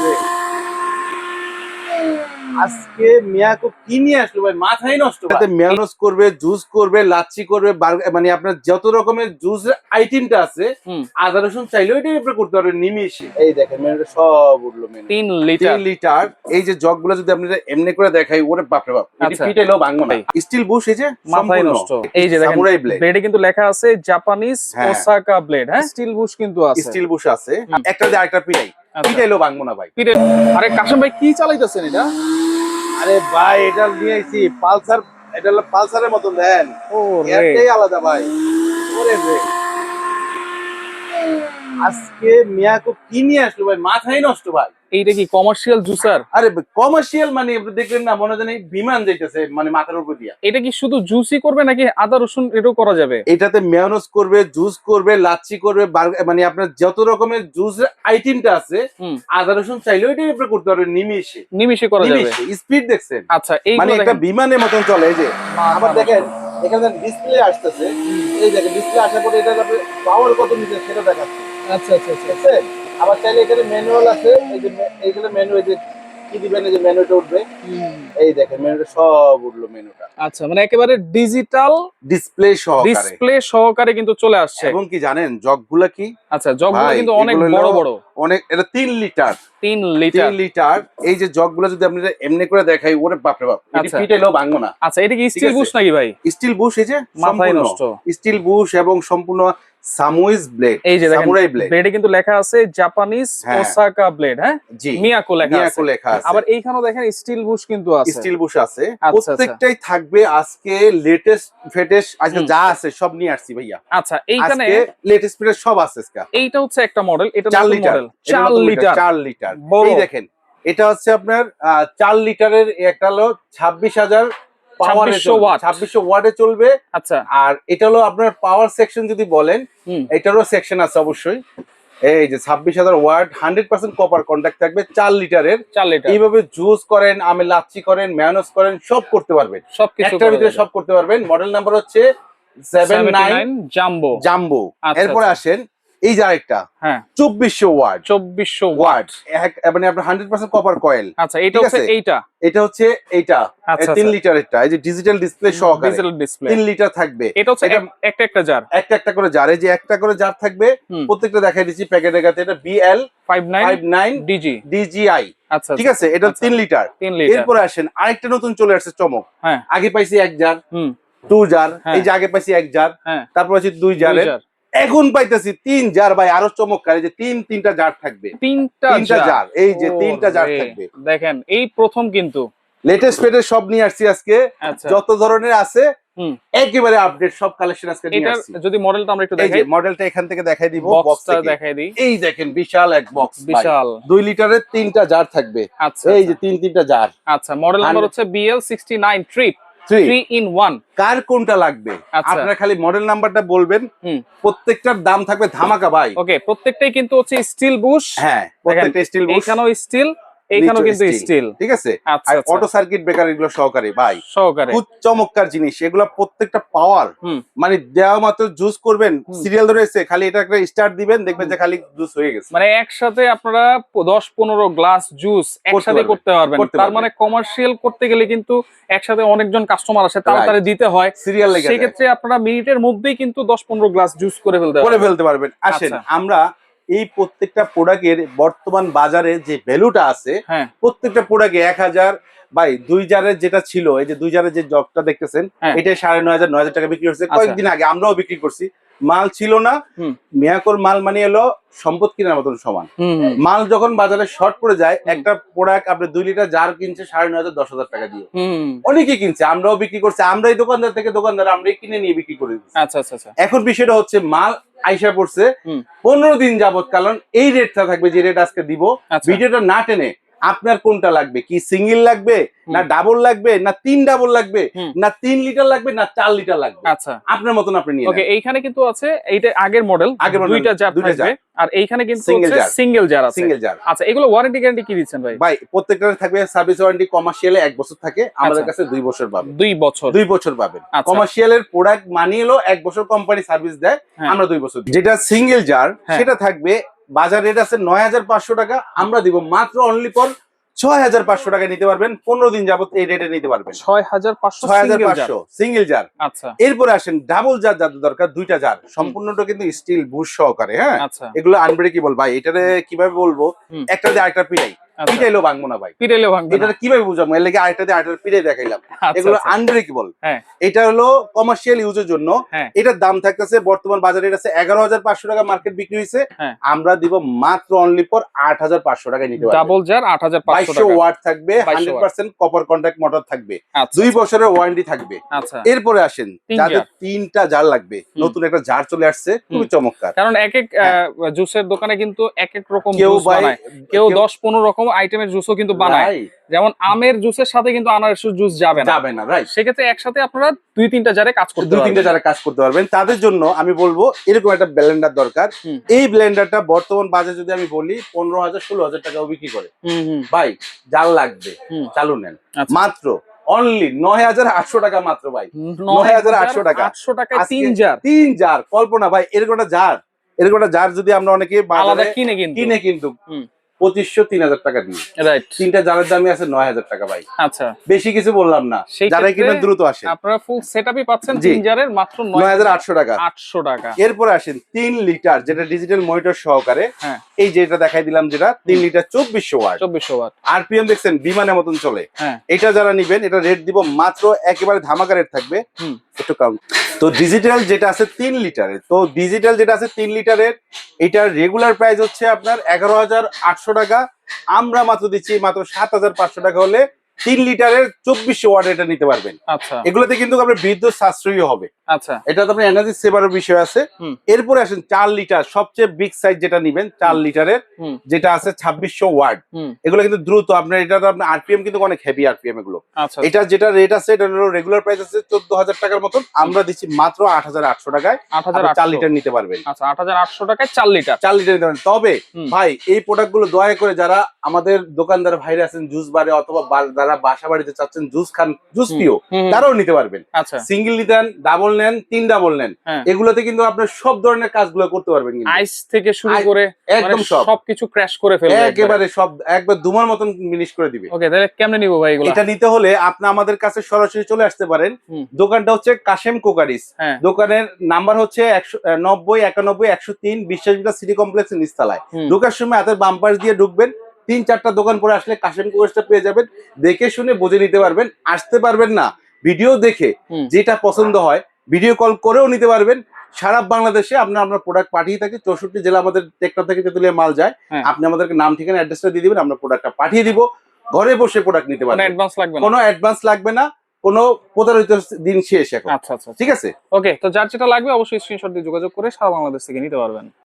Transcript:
রে আজকে মিয়াকো কি নিয়ে আসলো ভাই? মাথাই নষ্ট মেয়নস করবে জুস করবে লাচ্ছি করবে মানে আপনার যত রকমের জুস আইটেমটা আছে আদা রসুন চাইলেও এটাই আপনি করতে পারবেন নিমিশে এই দেখেন মেনুটা সব উঠল মেনু তিন লিটার। লিটার। এই যে জগগুলো যদি আপনি এমনি করে দেখাই ওরে বাপরে বাপ ভাঙবো না। স্টিল বুশ এই যে মাথায় নষ্ট। এই যে দেখেন সামুরাই ব্লেড ব্লেডে কিন্তু লেখা আছে জাপানিজ হ্যাঁ। ওসাকা ব্লেড হ্যাঁ? স্টিল বুশ কিন্তু আছে। স্টিল বুশ আছে। একটা দিয়ে আরেকটা আচ্ছা। পিটাইলেও ভাঙবো না ভাই। আরে কাশেম ভাই কি চালাইতেছেন এটা? আরে ভাই এটা নিয়ে আইছি পালসার এটা হলো পালসারের মতন দেন। ও এটাই আলাদা ভাই। ওরে রে। আজকে মিয়াকো কি নিয়ে আসলো ভাই? মাথায় নষ্ট ভাই। এইটা কি কমার্শিয়াল জুসার আরে কমার্শিয়াল মানে দেখলেন না মনে জানি বিমান যাইতেছে মানে মাথার উপর দিয়া। এটা কি শুধু জুসই করবে নাকি আদা রসুন এটাও করা যাবে? এটাতে মেয়নস করবে জুস করবে লাচ্ছি করবে মানে আপনার যত রকমের জুস আইটেমটা আছে আদা রসুন চাইলেও এটাই আপনি করতে পারবেন নিমিশে। নিমিশে করা যাবে। স্পিড দেখছেন? আচ্ছা এই মানে একটা বিমানের মতন চলে এই যে। আবার দেখেন এখানে ডিসপ্লে আসতেছে এই দেখেন ডিসপ্লে আসার পরে এটা পাওয়ার কত নিচ্ছে সেটা দেখাচ্ছে। আচ্ছা আচ্ছা আচ্ছা। ঠিক আছে? আবার চাইলে এখানে ম্যানুয়াল আছে। এই যে এইখানে মেনু এই যে কি দিবেন এই যে মেনুটা উঠবে? এই দেখেন মেনুটা সব উঠল মেনুটা আচ্ছা মানে একেবারে ডিজিটাল ডিসপ্লে সহকারে। ডিসপ্লে সহকারে কিন্তু চলে আসছে। এবং কি জানেন জগগুলা কি? আচ্ছা জগগুলো কিন্তু অনেক বড় বড়। অনেক এটা তিন লিটার। তিন তিন লিটার। লিটার এই যে জগগুলো যদি আপনি এমনি করে দেখাই ওরে বাপ এটি আচ্ছা। পিটাইলেও ভাঙবো না। আচ্ছা এটা কি স্টিল বুশ নাকি ভাই? স্টিল বুশ এই যে সম্পূর্ণ। স্টিল বুশ এবং সম্পূর্ণ সামুইজ ব্লেড এই যে সামুরাই ব্লেড ব্লেডে কিন্তু লেখা আছে জাপানিজ ওসাকা ব্লেড হ্যাঁ? জি। মিয়াকো লেখা আছে। লেখা আছে। আবার এইখানেও দেখেন স্টিল বুশ কিন্তু আছে। স্টিল বুশ আছে। আচ্ছা, আচ্ছা। প্রত্যেকটাই থাকবে আজকে লেটেস্ট ফেটেস্ট আজকে যা আছে সব নিয়ে আসছি ভাইয়া। আচ্ছা এইখানে লেটেস্ট ফেটেস্ট সব আছে আজকে। এইটা হচ্ছে একটা মডেল এটা চার লিটার চার লিটার চার লিটার এই দেখেন এটা হচ্ছে আপনার চার লিটারের একটা হলো 26000 ছাব্বিশশো ওয়াট। ছাব্বিশশো চলবে। আচ্ছা। আর এটা আপনার পাওয়ার সেকশন যদি বলেন এটারও সেকশন আছে অবশ্যই। এই যে ছাব্বিশ হাজার হান্ড্রেড পার্সেন্ট থাকবে চার লিটারের। চার লিটার। এইভাবে জুস করেন আমি লাচ্ছি করেন ম্যানস করেন সব করতে পারবেন। সব ভিতরে সব করতে পারবেন। মডেল নাম্বার হচ্ছে জাম্বো আচ্ছা, জাম্বো এরপরে আচ্ছা। আসেন এই যে আরেকটা হ্যাঁ। চব্বিশশো ওয়াট। চব্বিশশো ওয়াট। ওয়াট। মানে আপনার হান্ড্রেড পার্সেন্ট কপার কয়েল আচ্ছা এটা হচ্ছে এইটা? এটা হচ্ছে এইটা। আচ্ছা তিন লিটারেরটা। এই যে ডিজিটাল ডিসপ্লে সহকারে। ডিজিটাল ডিসপ্লে তিন লিটার থাকবে। এটা হচ্ছে একটা একটা জার একটা একটা করে জার এই যে একটা করে জার থাকবে প্রত্যেকটা দেখাই দিচ্ছি প্যাকেটের কাছে এটা BL five nine five nine DG DGI আচ্ছা ঠিক আছে? এটা আচ্ছা। তিন লিটার। তিন লিটার। এরপরে আসেন আরেকটা নতুন চলে আসছে চমক। হ্যাঁ। আগে পাইছি এক জার হুম। টু জার হ্যাঁ। এই যে আগে পাইছি এক জার হ্যাঁ। তারপর আছে দুই জারের জার। এখন পাইতেছি তিন জার ভাই আরও চমৎকার যে তিন তিনটা জার থাকবে। তিনটা তিনটা জার। এই যে তিনটা জার থাকবে। দেখেন এই প্রথম কিন্তু। লেটেস্ট পেটের সব নিয়ে আসছি আজকে। আচ্ছা। যত ধরনের আছে একেবারে আপডেট সব কালেকশন আজকে নিয়ে এটার আসছি। যদি মডেলটা আমরা একটু দেখাই। মডেলটা এখান থেকে দেখাই দিব বক্সটা দেখাই দিই। এই দেখেন বিশাল এক বক্স বিশাল। দুই লিটারের তিনটা জার থাকবে। আচ্ছা এই আচ্ছা। যে তিন তিনটা জার। আচ্ছা মডেল নাম্বার হচ্ছে ট্রিপ থ্রি ইন ওয়ান কার কোনটা লাগবে? আচ্ছা। আপনারা খালি মডেল নাম্বারটা বলবেন। হুম। প্রত্যেকটার দাম থাকবে ধামাকা ভাই। ওকে প্রত্যেকটাই কিন্তু হচ্ছে স্টিল বুশ হ্যাঁ প্রত্যেকটা স্টিল এইখানেও স্টিল এইখানেও কিন্তু স্টিল ঠিক আছে? আর অটো সার্কিট ব্রেকার এগুলো সহকারে ভাই। সহকারে। খুব চমৎকার জিনিস এগুলো প্রত্যেকটা পাওয়ার মানে দেওয়া মাত্র জুস করবেন সিরিয়াল এসে খালি এটা একটা স্টার্ট দিবেন দেখবেন যে খালি জুস হয়ে গেছে। মানে একসাথে আপনারা দশ পনেরো গ্লাস জুস একসাথে করতে পারবেন। তার মানে কমার্শিয়াল করতে গেলে কিন্তু একসাথে অনেকজন কাস্টমার আসে তাড়াতাড়ি দিতে হয়। সিরিয়াল লেগে সেক্ষেত্রে আপনারা মিনিটের মধ্যেই কিন্তু দশ পনেরো গ্লাস জুস করে ফেলতে করে পারবেন। ফেলতে পারবেন। আসেন আচ্ছা। আমরা এই প্রত্যেকটা প্রোডাক্টের বর্তমান বাজারে যে ভ্যালুটা আছে হ্যাঁ। প্রত্যেকটা প্রোডাক্টে এক হাজার বাই দুই জারের যেটা ছিল এই যে দুই জারের যে জগটা দেখতেছেন হ্যাঁ। এটা সাড়ে নয় হাজার নয় হাজার টাকা বিক্রি হচ্ছে। কয়েকদিন আগে আমরাও বিক্রি করছি। মাল ছিল না। মিয়াকর মাল মানে এলো সম্পদ কেনার মতন সমান। মাল যখন বাজারে শর্ট পড়ে যায় একটা প্রোডাক্ট আপনি দুই লিটার জার কিনছে সাড়ে নয় হাজার দশ হাজার টাকা দিয়ে। হুম। অনেকেই কিনছে আমরাও বিক্রি করছি। আমরাই দোকানদার থেকে দোকানদার আমরাই কিনে নিয়ে বিক্রি করে দিচ্ছি। আচ্ছা আচ্ছা আচ্ছা। এখন বিষয়টা হচ্ছে মাল আইসা পড়ছে। পনেরো দিন যাবত কারণ এই রেটটা থাকবে যে রেট আজকে দিব। আচ্ছা। ভিডিওটা না টেনে আপনার কোনটা লাগবে? কি সিঙ্গেল লাগবে? না ডাবল লাগবে? না তিন ডাবল লাগবে? না তিন লিটার লাগবে? না চার লিটার লাগবে? আচ্ছা। আপনার মতন আপনি নিয়ে ওকে এইখানে কিন্তু আছে এইটা আগের মডেল আগের দুইটা জার দুইটা থাকবে। আর এইখানে কিন্তু সিঙ্গেল jar। সিঙ্গেল জার আছে। সিঙ্গেল জার আচ্ছা এগুলো ওয়ারেন্টি গ্যারান্টি কি দিচ্ছেন ভাই? ভাই প্রত্যেকটার থাকবে সার্ভিস ওয়ারেন্টি কমার্শিয়ালে এক বছর থাকে আমাদের আচ্ছা। কাছে দুই বছর পাবেন দুই বছর। দুই বছর পাবেন। কমার্শিয়ালের প্রোডাক্ট মানিয়ে এলো এক বছর কোম্পানি সার্ভিস দেয় হ্যাঁ। আমরা দুই বছর যেটা সিঙ্গেল জার হ্যাঁ। সেটা থাকবে বাজার রেট আছে নয় হাজার পাঁচশো টাকা আমরা দিব মাত্র অনলি পর ছয় হাজার পাঁচশো টাকায় নিতে পারবেন পনেরো দিন যাবত এই রেটে নিতে পারবেন। ছয় হাজার পাঁচশো ছয় হাজার পাঁচশো সিঙ্গেল জার আচ্ছা। এরপরে আসেন ডাবল জার যাদের দরকার দুইটা জার সম্পূর্ণটা কিন্তু স্টিল বুশ সহকারে হ্যাঁ? আচ্ছা। এগুলো আনব্রেকেবল ভাই এটারে কীভাবে বলব? একটা দিয়ে আরেকটা পিড়াই। আচ্ছা। ভাঙবো না ভাই। ভাঙবে। এটা কীভাবে বুঝাবো? এর লেগে আরেকটা দিয়ে আরেকটা পিড়াই দেখাইলাম। আচ্ছা, এগুলো আচ্ছা। আনব্রেকেবল হ্যাঁ। এটা হলো কমার্শিয়াল ইউজের জন্য। হ্যাঁ। এটার দাম থাকতেছে বর্তমান বাজারে এটা আছে এগারো হাজার পাঁচশো টাকা মার্কেট বিক্রি হয়েছে। হ্যাঁ। আমরা দিব মাত্র অনলি পর আট হাজার পাঁচশো টাকায় নিতে ডাবল জার আট হাজার বাইশশো ওয়াট থাকবে hundred percent copper contact motor থাকবে। দুই বছরের ওয়ারেন্টি থাকবে। এরপরে আসেন যাদের তিনটা জার লাগবে নতুন একটা জার চলে আসছে খুবই চমৎকার। কারণ এক এক জুসের দোকানে কিন্তু এক এক রকম। কেউ কেউ দশ পনেরো রকম আইটেমের জুসও কিন্তু বানায়। যেমন আমের জুসের সাথে কিন্তু আনারসের জুস যাবে না। যাবে না রাইট সেক্ষেত্রে একসাথে আপনারা দুই তিনটা জারে কাজ করতে দুই তিনটা যারা কাজ করতে পারবেন। তাদের জন্য আমি বলব এরকম একটা ব্লেন্ডার দরকার। এই ব্লেন্ডারটা বর্তমান বাজারে যদি আমি বলি পনেরো হাজার ষোলো হাজার টাকাও বিক্রি করে। ভাই জাল লাগবে। চালু নেন। আচ্ছা। মাত্র অনলি নয় হাজার আটশো টাকা মাত্র ভাই। নয় হাজার 9,800 টাকা। আটশো আজকে তিন জার। তিন জার। কল্পনা ভাই এরকম একটা জার। এরকম একটা জার যদি আমরা অনেকে কিনে কিন্তু। কিনে কিন্তু। পঁচিশশো তিন হাজার টাকা দিয়ে। রাইট তিনটা জারের দামই আছে নয় হাজার টাকা ভাই। আচ্ছা। বেশি কিছু বললাম না। যারা কিনবেন দ্রুত আসেন। আপনারা ফুল সেটআপই পাচ্ছেন তিন জারের মাত্র নয় হাজার আটশো টাকা। আটশো টাকা। এরপরে আসেন তিন লিটার যেটা ডিজিটাল মনিটর সহকারে। হ্যাঁ। এই যেটা দেখাই দিলাম যেটা তিন লিটার চব্বিশশো ওয়াট। চব্বিশশো ওয়াট। আরপিএম দেখছেন বিমানের মতন চলে। হ্যাঁ। এটা যারা নিবেন এটা রেট দিব মাত্র একেবারে ধামাকা রেট থাকবে। হুম। একটু কম। তো ডিজিটাল যেটা আছে তিন লিটারের তো ডিজিটাল যেটা আছে তিন লিটারের, এটার রেগুলার প্রাইস হচ্ছে আপনার এগারো হাজার আটশো টাকা। আমরা মাত্র দিচ্ছি মাত্র সাত হাজার পাঁচশো টাকা হলে তিন লিটারের চব্বিশ ওয়াট এটা নিতে পারবেন। আচ্ছা। এগুলোতে কিন্তু আপনার বিদ্যুৎ সাশ্রয়ী হবে। আচ্ছা। এটা তো আপনার এনার্জি সেভারের বিষয় আছে। এরপরে আসেন চার লিটার সবচেয়ে বিগ সাইজ যেটা নিবেন চার লিটারের যেটা আছে ছাব্বিশশো ওয়াট। এগুলো কিন্তু দ্রুত আপনার এটা আপনার আরপিএম কিন্তু অনেক হেভি আরপিএম এগুলো। আচ্ছা। এটা যেটা রেট আছে এটা রেগুলার প্রাইস আছে চোদ্দ হাজার টাকার মতন। আমরা দিচ্ছি মাত্র আট হাজার আটশো টাকায়। আট হাজার চার লিটার নিতে পারবেন। আচ্ছা আট হাজার আটশো টাকায় চার লিটার। চার লিটার নিতে পারবেন। তবে ভাই এই প্রোডাক্টগুলো দয়া করে যারা আমাদের দোকানদার ভাইরা আছেন জুস বারে অথবা বা- যারা বাসা বাড়িতে চাচ্ছেন জুস খান জুস পিও তারাও নিতে পারবেন। আচ্ছা। সিঙ্গেল নিতেন ডাবল নেন তিন ডাবল নেন হ্যাঁ। এগুলোতে কিন্তু আপনার সব ধরনের কাজগুলো করতে পারবেন আইস থেকে শুরু করে একদম মানে সব। সবকিছু ক্র্যাশ করে ফেলবে একেবারে। সব একবার দুমার মতন মিনিশ করে দিবে। ওকে তাহলে কেমনে নিবো ভাই এগুলো? এটা নিতে হলে আপনি আমাদের কাছে সরাসরি চলে আসতে পারেন। দোকানটা হচ্ছে কাশেম কোকারিস। হ্যাঁ। দোকানের নাম্বার হচ্ছে একশো নব্বই একানব্বই একশো তিন বিশ্বাস বিকাশ সিটি কমপ্লেক্সের নিস্তালায়। ঢোকার সময় হাতের বাম্পার দিয়ে ঢুকবেন। তিন চারটা দোকান পরে আসলে কাশেম কোকারিসটা পেয়ে যাবেন। দেখে শুনে বুঝে নিতে পারবেন আসতে পারবেন না। ভিডিও দেখে যেটা পছন্দ হয় ভিডিও কল করেও নিতে পারবেন। সারা বাংলাদেশে আমরা আমরা প্রোডাক্ট পাঠিয়ে থাকি। চৌষট্টি জেলা আমাদের টেকটা থেকে তেতুলিয়া মাল যায়। হ্যাঁ। আপনি আমাদেরকে নাম ঠিকানা অ্যাড্রেসটা দিয়ে দিবেন আমরা প্রোডাক্টটা পাঠিয়ে দিব। ঘরে বসে প্রোডাক্ট নিতে পারবেন। অ্যাডভান্স লাগবে কোনো অ্যাডভান্স লাগবে না। কোনো প্রতারিত দিন শেষ এখন। আচ্ছা আচ্ছা ঠিক আছে? ওকে তো যার যেটা লাগবে অবশ্যই স্ক্রিনশট দিয়ে যোগাযোগ করে সারা বাংলাদেশ থেকে নিতে পারবেন।